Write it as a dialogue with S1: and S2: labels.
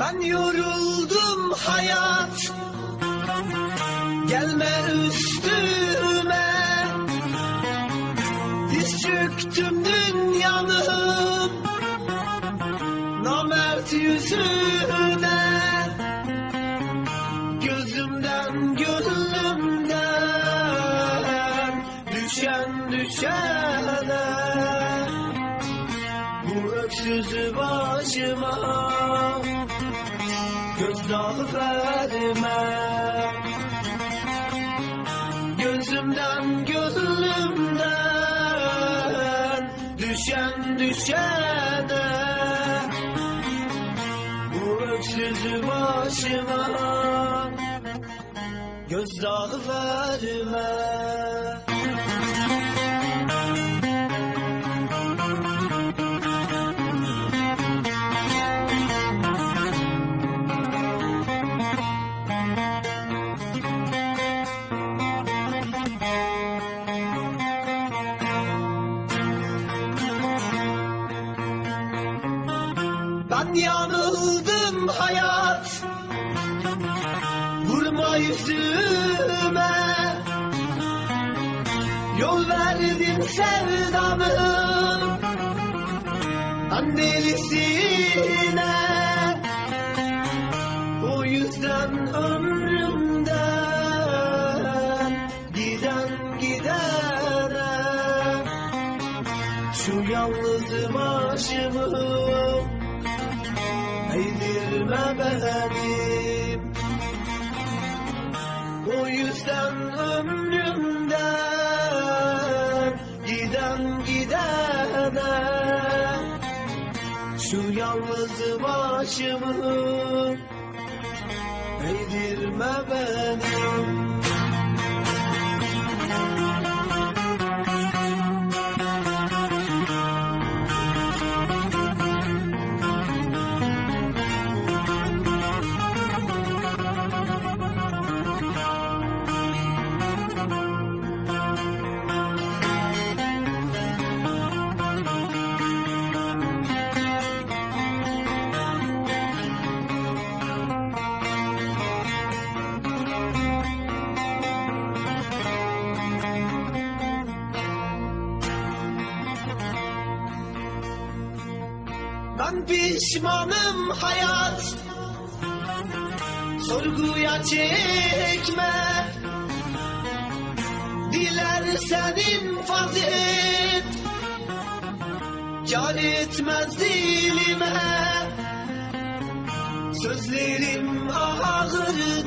S1: Ben yoruldum hayat. Gelme üstüme. Diz çöktüm dünyanın. Namert yüzüne. Gözümden gönlümden Düşen düşene. Bu öksüzü başıma Gözdağı verme Gözümden gönlümden Düşen düşene. Bu öksüzü başıma Gözdağı verme yanıldım hayat. Vurma yüzüme. Yol verdin sevdanın Ben delisine O yüzden ömrümden Giden gidene. Şu yalnız başımı Eğdirme benim O yüzden ömrümden Giden gidene Şu yalnız başımı Eğdirme benim Ben pişmanım hayat. Sorguya çekme. Dilersen infaz et Can etmez dilime. Sözlerim ağırdır